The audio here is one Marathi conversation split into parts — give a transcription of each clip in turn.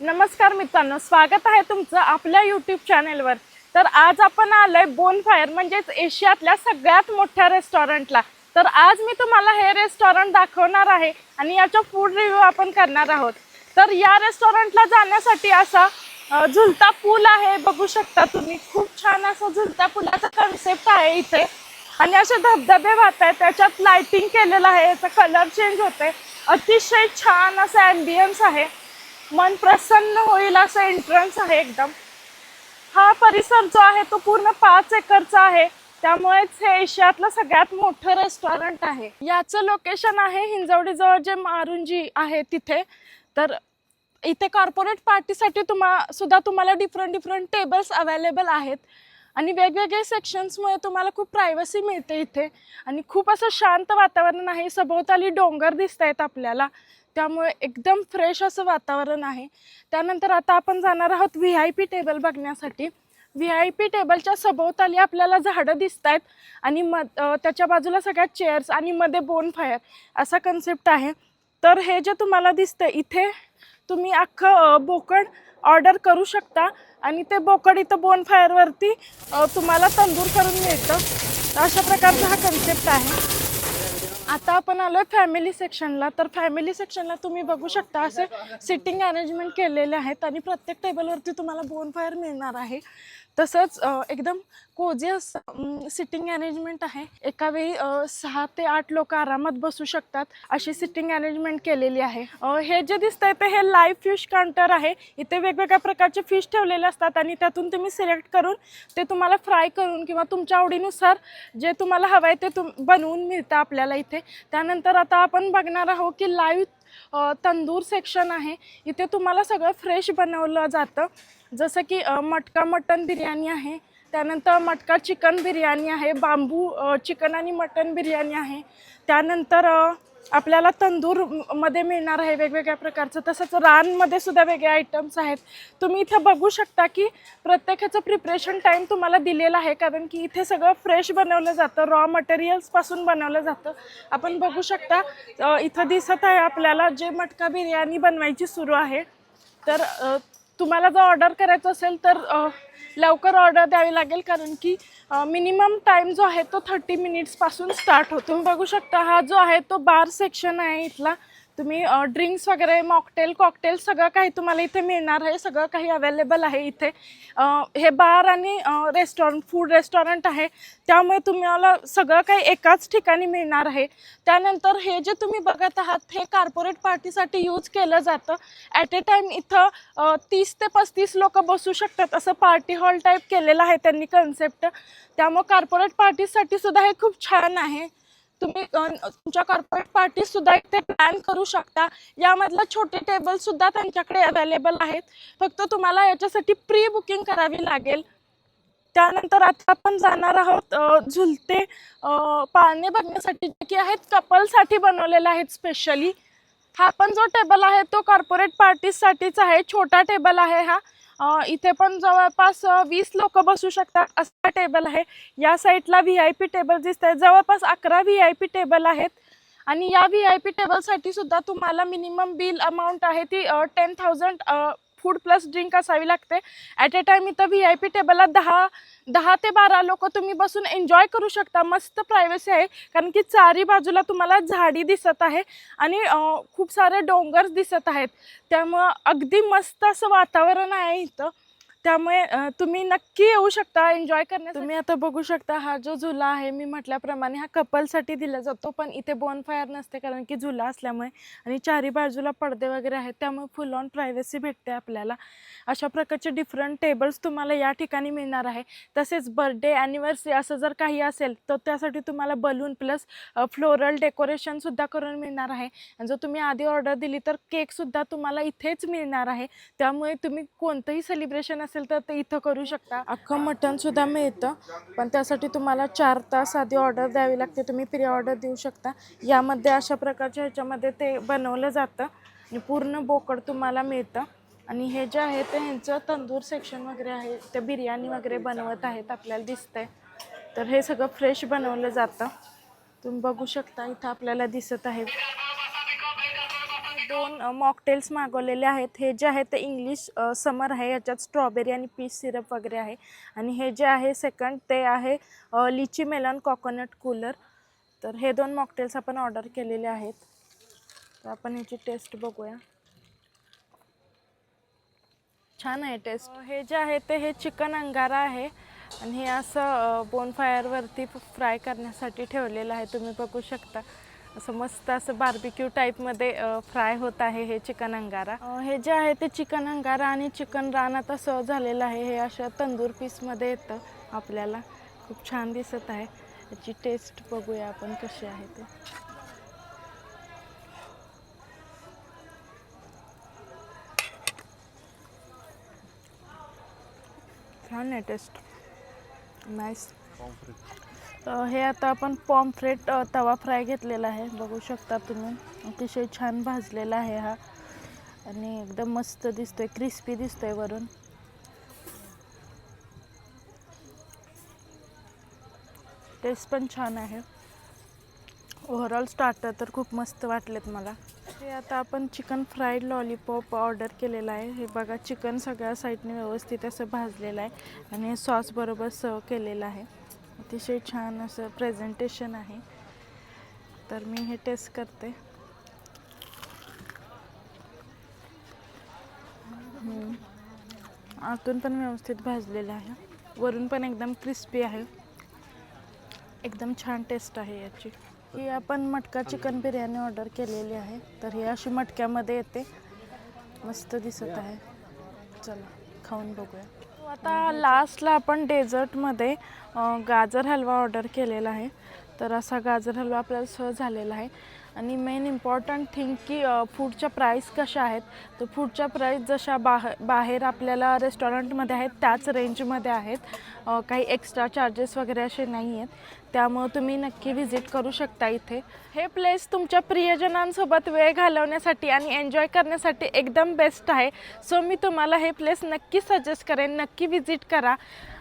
नमस्कार मित्रांनो स्वागत आहे तुमचं आपल्या यूट्यूब चॅनेलवर तर आज आपण आलोय बोन फायर म्हणजेच एशियातल्या सगळ्यात मोठ्या रेस्टॉरंटला तर आज मी तुम्हाला हे रेस्टॉरंट दाखवणार आहे आणि याचा फूड रिव्ह्यू आपण करणार आहोत. तर या रेस्टॉरंटला जाण्यासाठी असा झुलता पूल आहे बघू शकता तुम्ही. खूप छान असा झुलता पुलाचा कन्सेप्ट आहे इथे. आणि असे धबधबे वाहत आहेत त्याच्यात लाइटिंग केलेलं आहे याचा कलर चेंज होते अतिशय छान असं ॲम्बियन्स आहे. मन प्रसन्न होईल असं एंट्रन्स आहे एकदम. हा परिसर जो आहे तो पूर्ण पाच एकरचा आहे. त्यामुळेच हे एशियातलं सगळ्यात मोठं रेस्टॉरंट आहे. याचं लोकेशन आहे हिंजवडीजवळ जे मारुंजी आहे तिथे. तर इथे कॉर्पोरेट पार्टीसाठी तुम्हा सुद्धा तुम्हाला डिफरंट डिफरंट टेबल्स अवेलेबल आहेत. आणि वेगवेगळे सेक्शन्समुळे तुम्हाला खूप प्रायव्हसी मिळते इथे. आणि खूप असं शांत वातावरण आहे. सभोवताली डोंगर दिसत आहेत आपल्याला. त्यामुळे एकदम फ्रेश असं वातावरण आहे. त्यानंतर आता आपण जाणार आहोत व्ही आय पी टेबल बघण्यासाठी. व्ही आय पी टेबलच्या सभोवताली आपल्याला झाडं दिसत आहेत आणि म त्याच्या बाजूला सगळ्यात चेअर्स आणि मध्ये बोन फायर असा कन्सेप्ट आहे. तर हे जे तुम्हाला दिसतं इथे तुम्ही अख्खं बोकड ऑर्डर करू शकता आणि ते बोकड इथं बोन फायरवरती तुम्हाला तंदूर करून मिळतं. अशा प्रकारचा हा कन्सेप्ट आहे. आता आपण आलोय फॅमिली सेक्शनला तर फॅमिली सेक्शनला तुम्ही बघू शकता असे सिटिंग अरेंजमेंट केलेले आहेत आणि प्रत्येक टेबलवरती तुम्हाला बोन फायर मिळणार आहे. तसंच एकदम कोजियस असं सिटिंग अरेंजमेंट आहे. एका वेळी सहा ते आठ लोक आरामात बसू शकतात अशी सिटिंग अरेंजमेंट केलेली आहे. हे जे दिसतंय ते हे लाईव्ह फिश काउंटर आहे. इथे वेगवेगळ्या प्रकारचे फिश ठेवलेले असतात आणि त्यातून तुम्ही सिलेक्ट करून ते तुम्हाला फ्राय करून किंवा तुमच्या आवडीनुसार जे तुम्हाला हवं आहे ते तुम बनवून मिळतं आपल्याला इथे. त्यानंतर आता आपण बघणार आहोत की लाईव्ह तंदूर सेक्शन आहे. इथे तुम्हाला सगळं फ्रेश बनवलं जातं. जसं की मटका मटन बिर्याणी आहे. त्यानंतर मटका चिकन बिर्याणी आहे. बांबू चिकन आणि मटन बिर्याणी आहे. त्यानंतर आपल्याला तंदूरमध्ये मिळणार आहे वेगवेगळ्या प्रकारचं. तसंच रानमध्ये सुद्धा वेगळे आयटम्स आहेत. तुम्ही इथं बघू शकता की प्रत्येकाचं प्रिपरेशन टाईम तुम्हाला दिलेला आहे. कारण की इथे सगळं फ्रेश बनवलं जातं. रॉ मटेरियल्सपासून बनवलं जातं. आपण बघू शकता इथं दिसत आहे आपल्याला जे मटका बिर्याणी बनवायची सुरू आहे. तर तुम्हाला जर ऑर्डर करायचं असेल तर लवकर ऑर्डर द्यावी लागेल कारण की मिनिमम टाईम जो आहे तो थर्टी मिनिट्सपासून स्टार्ट होतो. तुम्ही बघू शकता हा जो आहे तो बार सेक्शन आहे इथला. तुम्ही ड्रिंक्स वगैरे मॉकटेल कॉकटेल सगळं काही तुम्हाला इथे मिळणार आहे. सगळं काही अवेलेबल आहे इथे. हे बार आणि रेस्टॉरंट फूड रेस्टॉरंट आहे. त्यामुळे तुम्हाला सगळं काही एकाच ठिकाणी मिळणार आहे. त्यानंतर हे जे तुम्ही बघत आहात हे कार्पोरेट पार्टीसाठी यूज केलं जातं. ॲट ए टाईम इथं तीस ते पस्तीस लोक बसू शकतात. असं पार्टी हॉल टाईप केलेलं आहे त्यांनी कन्सेप्ट त्यामुळे कार्पोरेट पार्टीसाठी सुद्धा हे खूप छान आहे. तुम्ही तुमच्या कॉर्पोरेट पार्टी सुद्धा इथे प्लॅन करू शकता. यामधलं छोटे टेबल सुद्धा त्यांच्याकडे अवेलेबल आहेत. फक्त तुम्हाला याच्यासाठी प्री बुकिंग करावी लागेल. त्यानंतर आता आपण जाणार आहोत झुलते अ, पाळणे बघण्यासाठी जे की आहेत कपलसाठी बनवलेले आहेत स्पेशली हा पण जो टेबल आहे तो कॉर्पोरेट पार्टीजसाठीच आहे. छोटा टेबल आहे हा. इथे पण जवळपास वीस लोक बसू शकतात असा टेबल आहे. या साईडला व्ही आय पी टेबल दिसत आहे जवळपास अकरा व्ही आय पी टेबल आहेत. आणि या व्ही आय पी टेबलसाठी सुद्धा तुम्हाला मिनिमम बिल अमाऊंट आहे ती ten thousand food plus drink असावी लागते. ॲट ए टाईम इथं व्ही आय पी टेबलला दहा दहा ते बारा लोक तुम्ही बसून एन्जॉय करू शकता. मस्त प्रायव्हसी आहे. कारण की चारी बाजूला तुम्हाला झाडी दिसत आहे आणि खूप सारे डोंगर्स दिसत आहेत. त्यामुळं अगदी मस्त असं वातावरण आहे इथं. त्यामुळे तुम्ही नक्की येऊ शकता एन्जॉय करण्यास तुम्ही आता बघू शकता हा जो झुला आहे मी म्हटल्याप्रमाणे हा कपलसाठी दिला जातो पण इथे बोन फायर नसते कारण की झुला असल्यामुळे आणि चारी बाजूला पडदे वगैरे आहेत त्यामुळे फुल ऑन प्रायव्हसी भेटते आपल्याला. अशा प्रकारचे डिफरंट टेबल्स तुम्हाला या ठिकाणी मिळणार आहे. तसेच बर्थडे ॲनिव्हर्सरी असं जर काही असेल तर त्यासाठी तुम्हाला बलून प्लस फ्लोरल डेकोरेशनसुद्धा करून मिळणार आहे. आणि जर तुम्ही आधी ऑर्डर दिली तर केकसुद्धा तुम्हाला इथेच मिळणार आहे. त्यामुळे तुम्ही कोणतंही सेलिब्रेशन असेल तर ते इथं करू शकता. अख्खं मटणसुद्धा मिळतं पण त्यासाठी तुम्हाला चार तास आधी ऑर्डर द्यावी लागते. तुम्ही प्री ऑर्डर देऊ शकता. यामध्ये अशा प्रकारच्या ह्याच्यामध्ये ते बनवलं जातं. आणि पूर्ण बोकड तुम्हाला मिळतं. आणि हे जे आहे ते ह्यांचं तंदूर सेक्शन वगैरे आहे. ते बिर्याणी वगैरे बनवत आहेत आपल्याला दिसतंय. तर हे सगळं फ्रेश बनवलं जातं. तुम्ही बघू शकता इथं आपल्याला दिसत आहे. दोन मॉकटेल्स मागवलेले आहेत. हे जे आहे ते इंग्लिश समर आहे. याच्यात स्ट्रॉबेरी आणि पीच सिरप वगैरे आहे. आणि हे जे आहे सेकंड ते आहे लिची मेलन कोकोनट कूलर तर हे दोन मॉकटेल्स आपण ऑर्डर केलेले आहेत. तर आपण ह्याची टेस्ट बघूया. छान आहे टेस्ट हे जे आहे ते हे चिकन अंगारा आहे. आणि हे असं बोनफायरवरती फ्राय करण्यासाठी ठेवलेलं आहे. तुम्ही बघू शकता. असं मस्त असं बार्बिक्यू टाईपमध्ये फ्राय होत आहे हे चिकन अंगारा. हे जे आहे ते चिकन अंगारा आणि चिकन रान आता सर्व झालेलं आहे. हे अशा तंदूर पीसमध्ये येतं आपल्याला. खूप छान दिसत आहे. याची टेस्ट बघूया आपण कशी आहे ते. छान आहे टेस्ट नाईस हे आता आपण पॉम्फ्रेट तवा फ्राय घेतलेला आहे. बघू शकता तुम्ही. अतिशय छान भाजलेला आहे हा. आणि एकदम मस्त दिसतोय क्रिस्पी दिसतोय वरून. टेस्ट पण छान आहे. ओव्हरऑल स्टार्टर तर खूप मस्त वाटलेत मला. हे आता आपण चिकन फ्राईड लॉलीपॉप ऑर्डर केलेला आहे. हे बघा चिकन सगळ्या साईडने व्यवस्थित असं भाजलेलं आहे. आणि हे सर्व केलेलं आहे. अतिशय छान असं प्रेझेंटेशन आहे. तर मी हे टेस्ट करते. आतून पण व्यवस्थित भाजलेलं आहे. वरून पण एकदम क्रिस्पी आहे. एकदम छान टेस्ट आहे याची. ही आपण मटका चिकन बिर्याणी ऑर्डर केलेली आहे. तर ही अशी मटक्यामध्ये येते. मस्त दिसत आहे. चला खाऊन बघूया. आता लास्टला आपण डेझर्टमध्ये गाजर हलवा ऑर्डर केलेला आहे. तर असा गाजर हलवा आपल्याला सहज झालेला आहे. आणि मेन इम्पॉर्टंट थिंग की फूडच्या प्राईस कशा आहेत? तर फूडच्या प्राईस जशा बाह बाहेर आपल्याला रेस्टॉरंटमध्ये आहेत त्याच रेंजमध्ये आहेत. काही एक्स्ट्रा चार्जेस वगैरे असे नाही आहेत. त्यामुळं तुम्ही नक्की व्हिजिट करू शकता इथे. हे प्लेस तुमच्या प्रियजनांसोबत वेळ घालवण्यासाठी आणि एन्जॉय करण्यासाठी एकदम बेस्ट आहे. सो मी तुम्हाला हे प्लेस नक्की सजेस्ट करेन. नक्की व्हिजिट करा.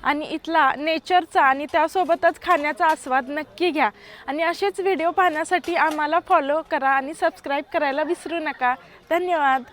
आणि इथला नेचरचा आणि त्यासोबतच खाण्याचा आस्वाद नक्की घ्या. आणि असेच व्हिडिओ पाहण्यासाठी आम्हाला फॉलो करा आणि सबस्क्राईब करायला विसरू नका. धन्यवाद.